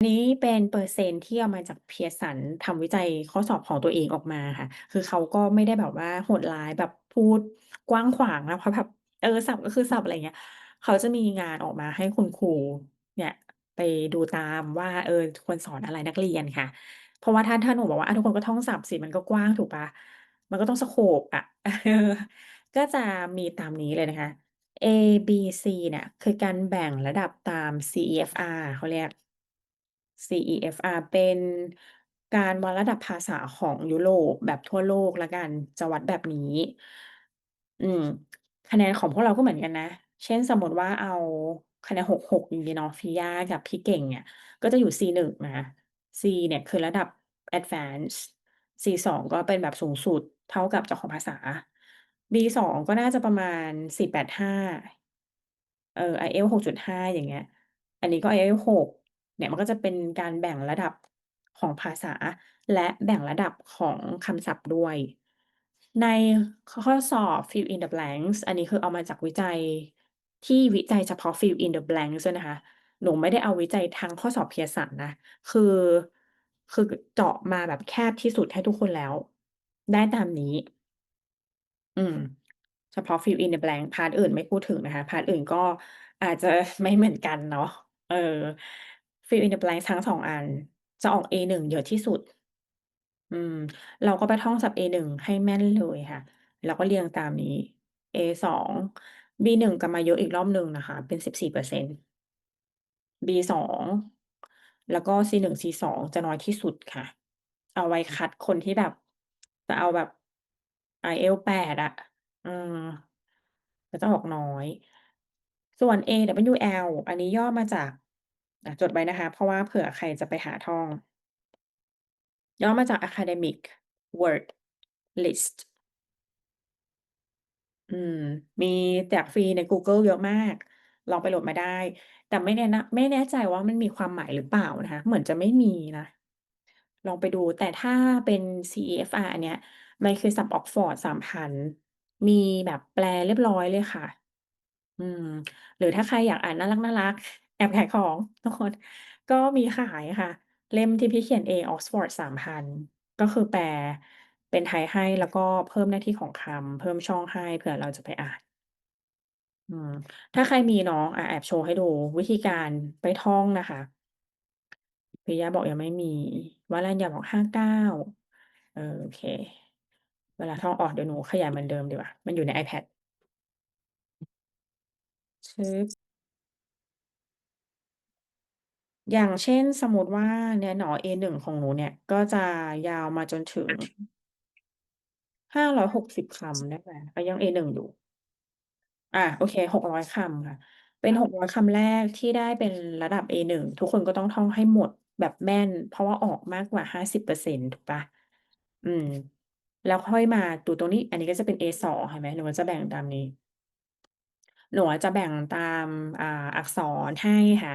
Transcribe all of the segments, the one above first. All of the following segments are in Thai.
อันนี้เป็นเปอร์เซ็นต์ที่เอามาจาก Pearson ทำวิจัยข้อสอบของตัวเองออกมาค่ะ คือเขาก็ไม่ได้แบบว่าโหดร้ายแบบพูดกว้างขวางนะ เพราะแบบ เออ ศัพท์ก็คือศัพท์ อะไรเงี้ย เขาจะมีงานออกมาให้คุณครูเนี่ยไปดูตามว่า เออ ควรสอนอะไรนักเรียนค่ะ เพราะว่าถ้า ถ้าหนูบอกว่า อา ทุกคนก็ท่องศัพท์สิ มันก็กว้างถูกเปล่า มันก็ต้องสโกปอะ เออ ก็จะมีตามนี้เลยนะคะเอบีซีเนี่ย คือการแบ่งระดับตาม CEFR เขาเรียก CEFR เป็นการวัดระดับภาษาของยุโรปแบบทั่วโลกล้วกัน จะวัดแบบนี้ อืม คะแนนของพวกเราก็เหมือนกันนะ เช่นสมมติว่าเอาคะแนน6ๆอย่างงี้เนาะพี่ย่ากับพี่เก่งเนี่ย ก็จะอยู่ C1 นะ C เนี่ยคือระดับ Advanced C2 ก็เป็นแบบสูงสุดเท่ากับเจ้าของภาษา B2 ก็น่าจะประมาณ4.85เออ IELTS 6.5อย่างเงี้ย อันนี้ก็ IELTS 6 เนี่ยมันก็จะเป็นการแบ่งระดับของภาษา และแบ่งระดับของคำศัพท์ด้วย ในข้อสอบ Fill in the blanks อันนี้คือเอามาจากวิจัยที่วิจัยเฉพาะ Fill in the blanks ด้วยนะคะ หนูไม่ได้เอาวิจัยทั้งข้อสอบ Pearson นะ คือ คือเจาะมาแบบแคบที่สุดให้ทุกคนแล้ว ได้ตามนี้ อืม เฉพาะ Fill in the blank พาร์ตอื่นไม่พูดถึงนะคะ พาร์ตอื่นก็อาจจะไม่เหมือนกันเนาะ เออ Fill in the blank ทั้ง2อัน จะออก A1 เยอะที่สุด อืม เราก็ไปท่องศัพท์ A1 ให้แม่นเลยค่ะ แล้วก็เรียงตามนี้ A2 B1 กลับมาเยอะอีกรอบหนึ่งนะคะ เป็น14% B2 แล้วก็ C1 C2 จะน้อยที่สุดค่ะ เอาไว้คัดคนที่แบบจะเอาแบบ IELTS 8อะเออก็จะออกน้อย ส่วน AWL อันนี้ย่อมาจาก จดไว้นะคะ เพราะว่าเผื่อใครจะไปหาท่อง ย่อมาจาก Academic Word List อืม มีแจกฟรีในกูเกิลเยอะมาก ลองไปโหลดมาได้ แต่ไม่แนะนำไม่แน่ใจว่ามันมีความหมายหรือเปล่านะคะ เหมือนจะไม่มีนะ ลองไปดู แต่ถ้าเป็น CEFR อันเนี้ย มันคือศัพท์ Oxford 3,000มีแบบแปลเรียบร้อยเลยค่ะ อืม หรือถ้าใครอยากอ่านน่ารักๆ แอบขายของทุกคน ก็มีขายค่ะ เล่มที่พี่เขียนเอง Oxford 3,000 ก็คือแปลเป็นไทยให้ แล้วก็เพิ่มหน้าที่ของคำ เพิ่มช่องให้ เผื่อเราจะไปอ่าน อืม ถ้าใครมีเนาะอาแอบโชว์ให้ดู วิธีการไปท่องนะคะ ปิยะบอกยังไม่มี วรัญญาบอก 59 เออ โอเค เวลาท่องอ๋อเดี๋ยวหนูขยายเหมือนเดิมดีกว่า มันอยู่ใน iPad ชึบ อย่างเช่น สมมุติว่าเนี่ยเนาะ A1 ของหนูเนี่ย ก็จะยาวมาจนถึง 560 คำได้ไหม?ก็ยัง A1 อยู่ อ่า โอเค 600 คำค่ะ เป็น 600 คำแรกที่ได้เป็นระดับ A1 ทุกคนก็ต้องท่องให้หมดแบบแม่น เพราะว่าออกมากกว่า 50%ถูกเปล่า?อืม แล้วค่อยมาดูตรงนี้ อันนี้ก็จะเป็น A2 เห็นไหม?หนูก็จะแบ่งตามนี้ หนูอะจะแบ่งตามอ่าอักษรให้ค่ะ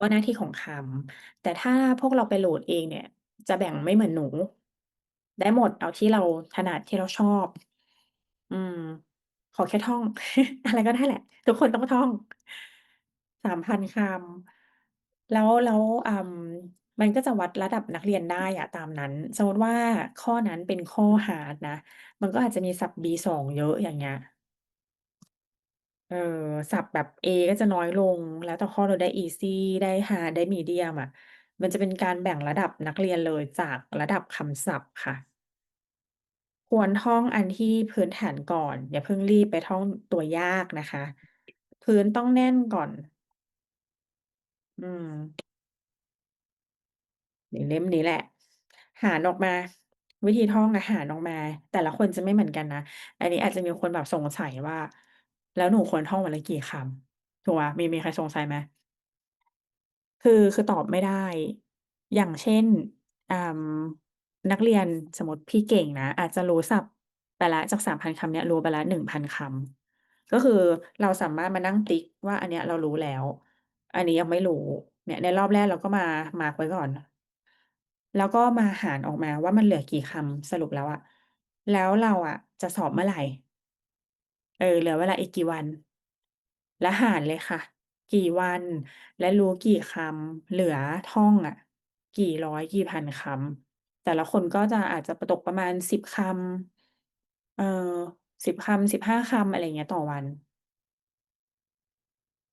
ว่าหน้าที่ของคำ แต่ถ้าพวกเราไปโหลดเองเนี่ย จะแบ่งไม่เหมือนหนู ได้หมดเอาที่เราถนัด ที่เราชอบ อืม ขอแค่ท่อง อะไรก็ได้แหละ ทุกคนต้องท่อง 3,000 คำ แล้ว แล้วอ่ามันก็จะวัดระดับนักเรียนได้อะตามนั้น สมมุติว่าข้อนั้นเป็นข้อฮาร์ดนะ มันก็อาจจะมีศัพท์ B2 เยอะ อย่างเงี้ย เออ ศัพท์แบบ A ก็จะน้อยลง แล้วแต่ข้อเราได้อีซีได้ฮาร์ดได้มีเดียมอะ มันจะเป็นการแบ่งระดับนักเรียนเลยจากระดับคำศัพท์ค่ะ ควรท่องอันที่พื้นฐานก่อน อย่าเพิ่งรีบไปท่องตัวยากนะคะ พื้นต้องแน่นก่อน อืม นี่เล่มนี้แหละ หารออกมา วิธีท่องอะหารออกมา แต่ละคนจะไม่เหมือนกันนะ อันนี้อาจจะมีคนแบบสงสัยว่า แล้วหนูควรท่องวันละกี่คำ ถูกเปล่า มี มีใครสงสัยไหม?คือ คือตอบไม่ได้ อย่างเช่น อ่า นักเรียน สมมุติพี่เก่งนะ อาจจะรู้ศัพท์ไปแล้ว จาก 3,000 คำเนี้ยรู้ไปแล้ว 1,000 คำ ก็คือเราสามารถมานั่งติ๊กว่า อันเนี้ยเรารู้แล้ว อันนี้ยังไม่รู้ เนี่ย ในรอบแรกเราก็มา มาร์กไว้ก่อน แล้วก็มาหารออกมาว่า มันเหลือกี่คำสรุปแล้วอะ แล้วเราอะจะสอบเมื่อไร? เออ เหลือเวลาอีกกี่วัน?แล้วหารเลยค่ะ กี่วัน และรู้กี่คำ เหลือท่องอะ กี่ร้อยกี่พันคำ แต่ละคนก็จะ อาจจะปตกประมาณ 10 คำ เอ่อ 10 คำ 15 คำ อะไรอย่างเงี้ย ต่อวัน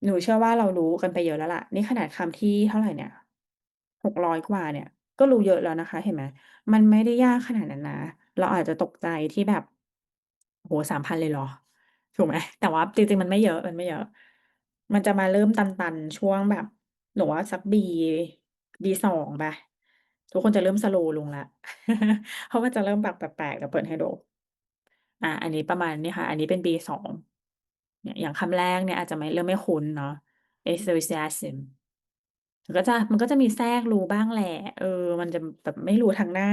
หนูเชื่อว่าเรารู้กันไปเยอะแล้วแหละ นี่ขนาดคำที่เท่าไรเนี่ย 600 กว่าเนี่ย ก็รู้เยอะแล้วนะคะ เห็นไหม มันไม่ได้ยากขนาดนั้นนะ เราอาจจะตกใจที่แบบ โอ้โฮ 3,000 เลยเหรอ ถูกไหม แต่ว่าจริง ๆ มันไม่เยอะ มันไม่เยอะ มันจะมาเริ่มตัน ๆ ช่วงแบบ หนูว่าสัก B B2 เปล่าทุกคนจะเริ่มสโลว์ลงแล้ว เพราะมันจะเริ่มแบบแปลกๆเดี๋ยวเปิดให้ดูอา อันนี้ประมาณนี้ค่ะ อันนี้เป็น B2 เนี่ย อย่างคำแรกเนี่ยอาจจะไม่ เริ่มไม่คุ้นเนาะ enthusiasm มันก็จะ มันก็จะมีแทรกรู้บ้างแหละ เออ มันจะแบบไม่รู้ทั้งหน้า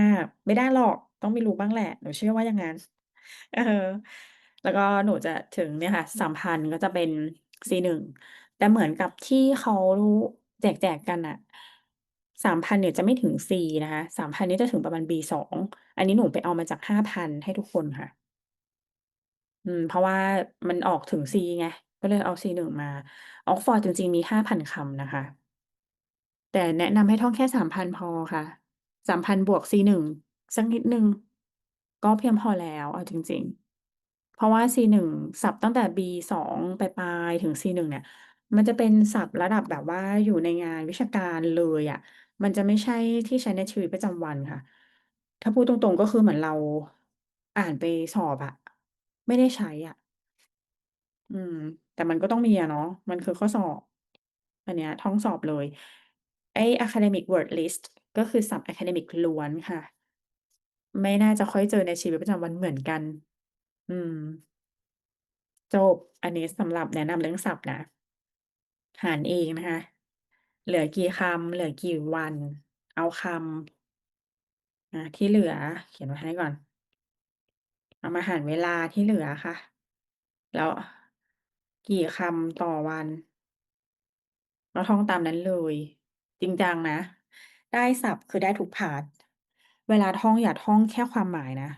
ไม่ได้หรอก ต้องมีรู้บ้างแหละ หนูเชื่อว่าอย่างงั้น เออ แล้วก็หนูจะถึงเนี่ยค่ะ3,000ก็จะเป็น C1 แต่เหมือนกับที่เขาแจกๆกันน่ะ3,000เนี่ยจะไม่ถึง C นะคะ3,000นี่จะถึงประมาณ B2 อันนี้หนูไปเอามาจาก5,000ให้ทุกคนค่ะ อืม เพราะว่ามันออกถึง C ไง ก็เลยเอา C1 มา Oxford จริงๆมี5,000คำนะคะ แต่แนะนำให้ท่องแค่3,000พอค่ะ3,000บวก C1 สักนิดหนึ่งก็เพียงพอแล้ว เอาจริง ๆ เพราะว่า C1 ศัพท์ตั้งแต่ B2 ปลายๆ ถึง C1 เนี่ย มันจะเป็นศัพท์ระดับแบบว่าอยู่ในงานวิชาการเลยอะ มันจะไม่ใช่ที่ใช้ในชีวิตประจำวันค่ะ ถ้าพูดตรงๆก็คือเหมือนเราอ่านไปสอบอะไม่ได้ใช้อะ อืม แต่มันก็ต้องมีอะเนาะ มันคือข้อสอบ อันเนี้ยท่องสอบเลย ไอ้ academic word list ก็คือศัพท์ academic ล้วนค่ะ ไม่น่าจะค่อยเจอในชีวิตประจำวันเหมือนกัน อืม จบ อันนี้สำหรับแนะนำเรื่องศัพท์นะ หารเองนะคะ เหลือกี่คำเหลือกี่วัน เอาคำอาที่เหลือ เขียนไว้ให้ก่อน เอามาหารเวลาที่เหลือค่ะ แล้วกี่คำต่อวันก็ท่องตามนั้นเลย จริงจังนะ ได้ศัพท์คือได้ทุกพาร์ตเวลาท่องอย่าท่องแค่ความหมายนะ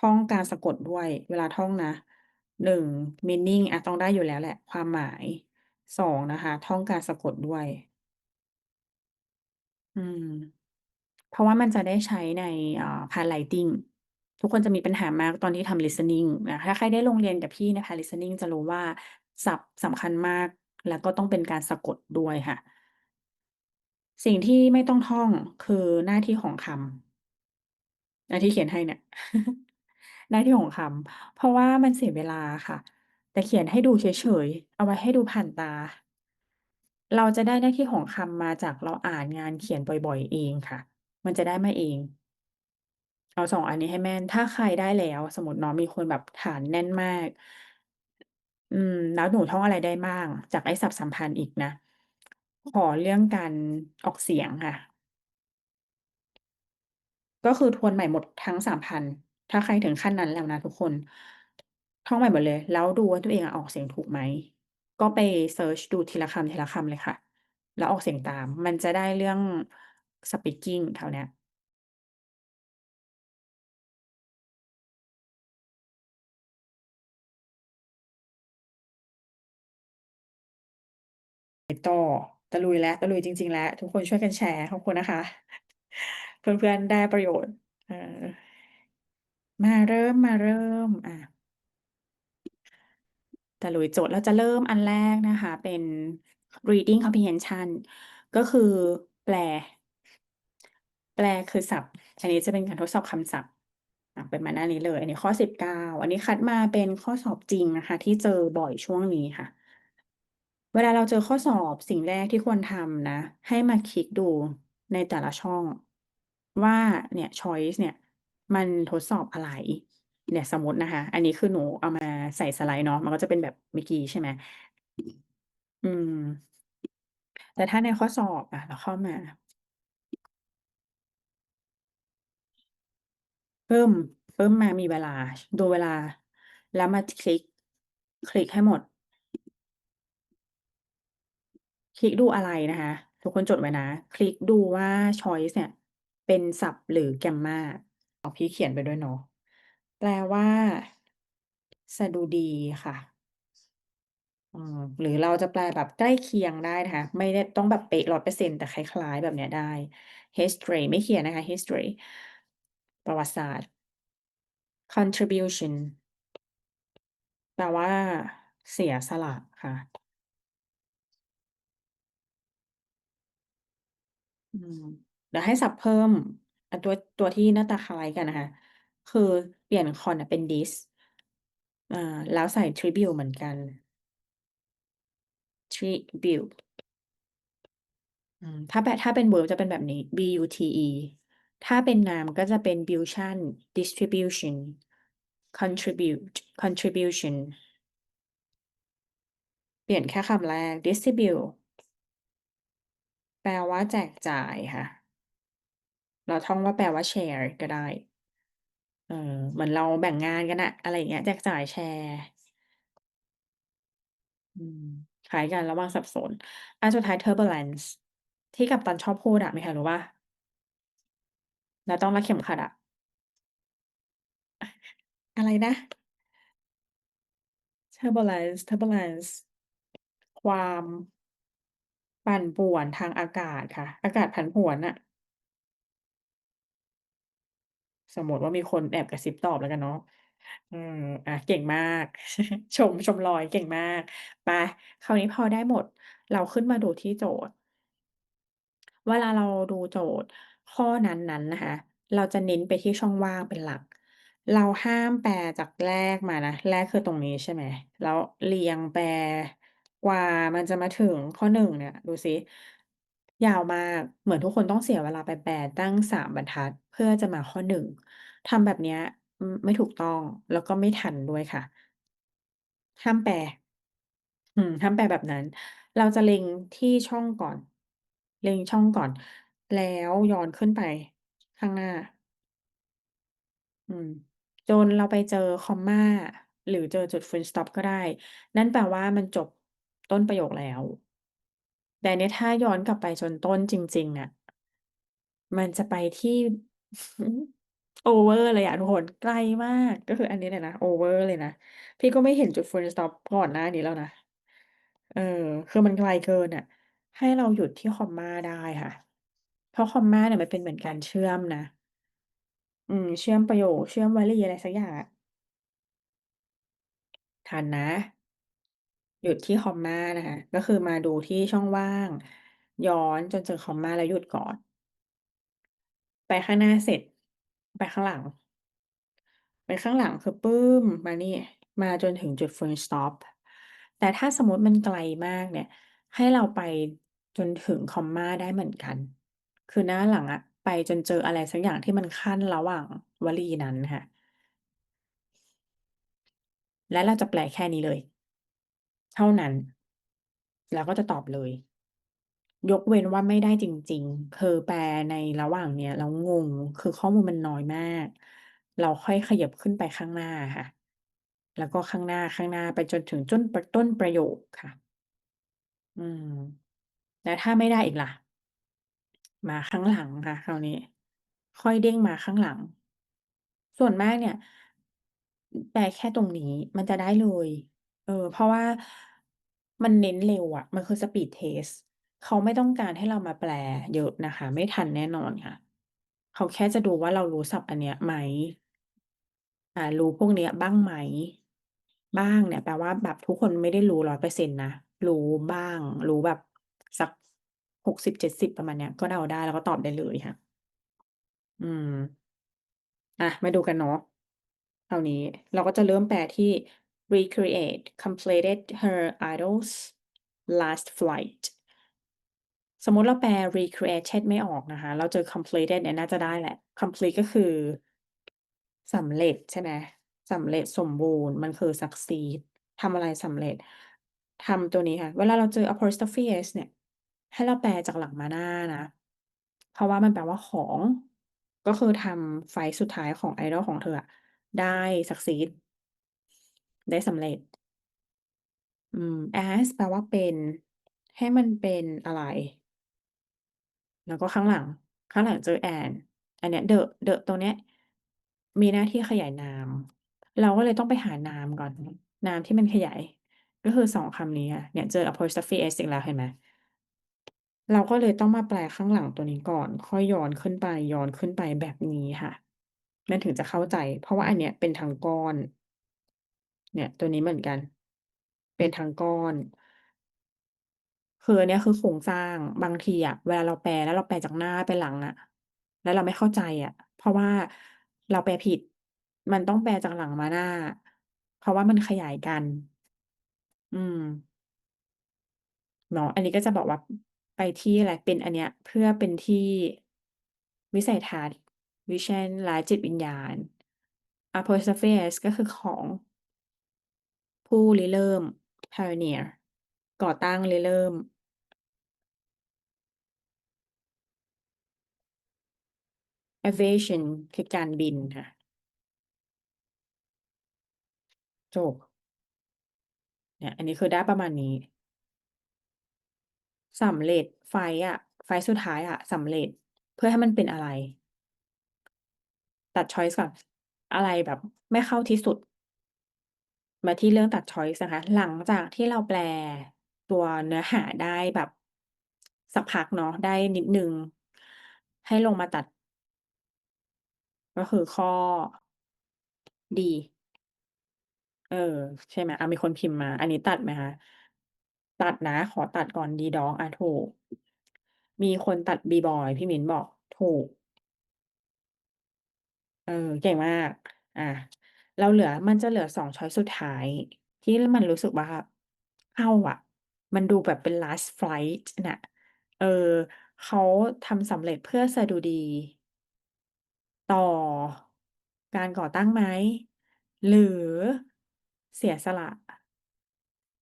ท่องการสะกดด้วย เวลาท่องนะ 1 meaning อะ ต้องได้อยู่แล้วแหละ ความหมาย 2 นะคะ ท่องการสะกดด้วย อืม เพราะว่ามันจะได้ใช้ในอ่า Handwriting ทุกคนจะมีปัญหามากตอนที่ทำ listening นะ ถ้าใครได้ลงเรียนกับพี่ในะคะ listening จะรู้ว่าศัพท์สำคัญมาก แล้วก็ต้องเป็นการสะกดด้วยค่ะ สิ่งที่ไม่ต้องท่อง คือหน้าที่ของคำหน้าที่เขียนให้เนี่ย หน้าที่ของคำ เพราะว่ามันเสียเวลาค่ะ แต่เขียนให้ดูเฉย ๆ เอาไว้ให้ดูผ่านตา เราจะได้หน้าที่ของคำมาจากเราอ่านงานเขียนบ่อย ๆ เองค่ะ มันจะได้มาเอง เอา 2 อันนี้ให้แม่น ถ้าใครได้แล้ว สมมุติเนาะ มีคนแบบฐานแน่นมาก อืม แล้วหนูท่องอะไรได้บ้าง จากไอ้ศัพท์สำคัญอีกนะ ขอเรื่องการออกเสียงค่ะ ก็คือทวนใหม่หมดทั้ง 3,000 ถ้าใครถึงขั้นนั้นแล้วนะทุกคน ท่องใหม่หมดเลย แล้วดูว่าตัวเองอะออกเสียงถูกไหม ก็ไปเซิร์ชดูทีละคำทีละคำเลยค่ะ แล้วออกเสียงตาม มันจะได้เรื่อง speaking คราวเนี้ย ไปต่อตะลุยแล้วตะลุยจริง ๆ แล้ว ทุกคนช่วยกันแชร์ขอบคุณนะคะ เพื่อนๆได้ประโยชน์เออ มาเริ่มๆอาตะลุยโจทย์เราจะเริ่มอันแรกนะคะ เป็น reading comprehension ก็คือแปล แปลคือศัพท์ อันนี้จะเป็นการทดสอบคำศัพท์อะเปิดมาหน้านี้เลย อันนี้ข้อ19อันนี้คัดมาเป็นข้อสอบจริงนะคะ ที่เจอบ่อยช่วงนี้ค่ะ เวลาเราเจอข้อสอบสิ่งแรกที่ควรทำนะ ให้มาคลิกดูในแต่ละช่อง ว่าเนี่ยชอยซ์เนี่ย มันทดสอบอะไร เนี่ยสมมตินะคะ อันนี้คือหนูเอามาใส่สไลด์เนาะมันก็จะเป็นแบบเมื่อกี้ใช่ไหมอืม แต่ถ้าในข้อสอบอะเราเข้ามาปึ้มปึ้มมามีเวลา ดูเวลา แล้วมาคลิก คลิกให้หมด คลิกดูอะไรนะคะ ทุกคนจดไว้นะ คลิกดูว่าชอยซ์เนี่ย เป็นศัพท์หรือแกมมา Grammar อ๋อพี่เขียนไปด้วยเนาะแปลว่า สดุดีค่ะอืมหรือเราจะแปลแบบใกล้เคียงได้นะคะ ไม่ได้ต้องแบบเป๊ะ100%แต่คล้าย ๆ แบบเนี้ยได้ history ไม่เขียนนะคะ history ประวัติศาสตร์ contribution แปลว่า เสียสละค่ะ อืมเดี๋ยวให้ศัพท์เพิ่ม อ่า ตัว ตัวที่หน้าตาคล้ายกันนะคะคือเปลี่ยน con อะเป็น dis อ่า แล้วใส่ tribute เหมือนกัน tribute อืม ถ้าแปะถ้าเป็น verb จะเป็นแบบนี้ B-U-T-E ถ้าเป็น noun ก็จะเป็น bution distribution contribute contribution เปลี่ยนแค่คำแรก distribute แปลว่าแจกจ่ายค่ะ เราท่องว่าแปลว่า แชร์ ก็ได้ เออ เหมือนเราแบ่งงานกันน่ะ อะไรอย่างเงี้ย แจกจ่ายแชร์ อืม คล้ายกันระวังสับสน อันสุดท้าย turbulence ที่กัปตันชอบพูดอะ มีใครรู้เปล่า?แล้วต้องรัดเข็มขัดอะ อะไรนะ? turbulence turbulence ความ ปั่นป่วนทางอากาศค่ะ อากาศผันผวนน่ะ สมมติว่ามีคนแอบกระซิบตอบแล้วกันเนาะเอออาเก่งมาก ชม ชมรอยเก่งมาก ไป คราวนี้พอได้หมด เราขึ้นมาดูที่โจทย์ เวลาเราดูโจทย์ข้อนั้น ๆ นะคะ เราจะเน้นไปที่ช่องว่างเป็นหลัก เราห้ามแปลจากแรกมานะ แรกคือตรงนี้ใช่ไหม แล้วเรียงแปลกว่ามันจะมาถึงข้อ 1 เนี่ย ดูซิ ยาวมาก เหมือนทุกคนต้องเสียเวลาไปแปลตั้ง 3 บรรทัด เพื่อจะมาข้อ 1 ทำแบบเนี้ย อืม ไม่ถูกต้อง แล้วก็ไม่ทันด้วยค่ะ ห้ามแปล อืม ห้ามแปลแบบนั้น เราจะเล็งที่ช่องก่อน เล็งช่องก่อน แล้วย้อนขึ้นไปข้างหน้า อืม จนเราไปเจอ คอมมา หรือเจอจุด full stop ก็ได้ นั่นแปลว่ามันจบต้นประโยคแล้ว แต่เนี่ยถ้าย้อนกลับไปจนต้นจริงๆอะมันจะไปที่ โอเวอร์เลยอะทุกคน ไกลมาก ก็คืออันนี้เลยนะ โอเวอร์เลยนะ พี่ก็ไม่เห็นจุด full stop ก่อนหน้านี้แล้วนะ เออ คือมันไกลเกินอะ ให้เราหยุดที่คอมมาได้ค่ะ เพราะคอมมาเนี่ยมันเป็นเหมือนการเชื่อมนะ อืม เชื่อมประโยค เชื่อมวลีอะไรสักอย่างอะ ทันนะ หยุดที่คอมมานะคะ ก็คือมาดูที่ช่องว่าง ย้อนจนเจอคอมมาแล้วหยุดก่อน ไปข้างหน้าเสร็จ ไปข้างหลัง ไปข้างหลังคือปื้มมานี่ มาจนถึงจุด full stop แต่ถ้าสมมติมันไกลมากเนี่ย ให้เราไปจนถึงคอมมาได้เหมือนกัน คือหน้าหลังอะไปจนเจออะไรสักอย่างที่มันขั้นระหว่างวลีนั้นค่ะ และเราจะแปลแค่นี้เลย เท่านั้น แล้วก็จะตอบเลย ยกเว้นว่าไม่ได้จริง ๆ คือแปลในระหว่างเนี้ย แล้วงง คือข้อมูลมันน้อยมาก เราค่อยขยิบขึ้นไปข้างหน้าค่ะ แล้วก็ข้างหน้าๆไปจนถึงจ้น ป ต้นประโยคค่ะ อืม แล้วถ้าไม่ได้อีกล่ะ มาข้างหลังค่ะคราวนี้ ค่อยเด้งมาข้างหลัง ส่วนมากเนี่ย แปลแค่ตรงนี้ มันจะได้เลย เออ เพราะว่ามันเน้นเร็วอะ มันคือ speed test เขาไม่ต้องการให้เรามาแปลเยอะนะคะ ไม่ทันแน่นอนค่ะ เขาแค่จะดูว่าเรารู้ศัพท์อันเนี้ยไหม อ่า รู้พวกเนี้ยบ้างไหม บ้างเนี่ยแปลว่าแบบทุกคนไม่ได้รู้ 100%นะ รู้บ้าง รู้แบบสัก 60-70 ประมาณเนี้ย ก็เดาได้ แล้วก็ตอบได้เลยค่ะ อืม อะ มาดูกันเนาะ คราวนี้เราก็จะเริ่มแปลที่ recreate completed her idol's last flight สมมติเราแปล recreated ไม่ออกนะคะ เราเจอ completed เนี่ยน่าจะได้แหละ complete ก็คือสำเร็จใช่ไหมสำเร็จสมบูรณ์มันคือ succeed ทำอะไรสำเร็จทำตัวนี้ค่ะ เวลาเราเจอ apostrophe s เนี่ย ให้เราแปลจากหลังมาหน้านะ เพราะว่ามันแปลว่าของ ก็คือทำไฟล์สุดท้ายของ idol ของเธออะได้ succeed ได้สำเร็จ อืม as แปลว่าเป็น ให้มันเป็นอะไร แล้วก็ข้างหลัง ข้างหลังเจอ and อันเนี้ย the the ตรงเนี้ย มีหน้าที่ขยายนาม เราก็เลยต้องไปหา noun ก่อน noun ที่มันขยาย ก็คือ2คำนี้ค่ะเนี่ยเจอ apostrophe s อีกแล้วเห็นไหม?เราก็เลยต้องมาแปลข้างหลังตัวนี้ก่อน ค่อยย้อนขึ้นไป ย้อนขึ้นไปแบบนี้ค่ะ มันถึงจะเข้าใจ เพราะว่าอันเนี้ยเป็นทั้งก้อน เนี่ย ตัวนี้เหมือนกัน เป็นทั้งก้อน คืออันเนี้ยคือโครงสร้างบางทีอะเวลาเราแปลแล้วเราแปลจากหน้าไปหลังอะแล้วเราไม่เข้าใจอะเพราะว่าเราแปลผิด มันต้องแปลจากหลังมาหน้า เพราะว่ามันขยายกัน อืม เนาะ อันนี้ก็จะบอกว่าไปที่อะไร เป็นอันเนี้ย เพื่อเป็นที่วิสัยทัศน์ vision และจิตวิญญาณ apostrophe s ก็คือของ ผู้ริเริ่ม pioneer ก่อตั้งริเริ่ม aviation คือการบินค่ะ จบ เนี่ย อันนี้คือได้ประมาณนี้สำเร็จไฟอะไฟสุดท้ายอะสำเร็จเพื่อให้มันเป็นอะไร?ตัดช้อยซ์ก่อน อะไรแบบไม่เข้าที่สุด มาที่เรื่องตัดชอยซ์นะคะ หลังจากที่เราแปลตัวเนื้อหาได้แบบ สักพักเนาะ ได้นิดหนึ่ง ให้ลงมาตัด ก็คือข้อ D เออ ใช่ไหม?อามีคนพิมพ์มา อันนี้ตัดไหมคะ?ตัดนะ ขอตัดก่อน D-Dog อาถูก มีคนตัด B-Boy พี่มิ้นบอก ถูก เออ เก่งมาก อ่า เราเหลือ มันจะเหลือ 2 ช้อยสุดท้าย ที่มันรู้สึกว่า เข้าอะ มันดูแบบเป็น last flight น่ะ เออ เขาทำสำเร็จเพื่อสดุดี ต่อการก่อตั้งไหม?หรือเสียสละ?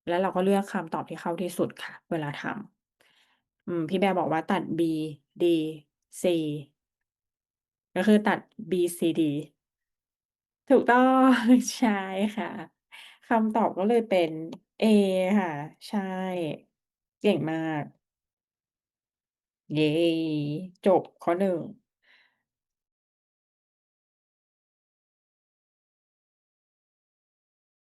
แล้วเราก็เลือกคำตอบที่เข้าที่สุดค่ะ เวลาทำ อืม พี่แบร์บอกว่าตัด B D C ก็คือตัด B C D ถูกต้อง ใช่ค่ะ คำตอบก็เลยเป็น A ค่ะ ใช่ เก่งมาก เย้ จบข้อหนึ่ง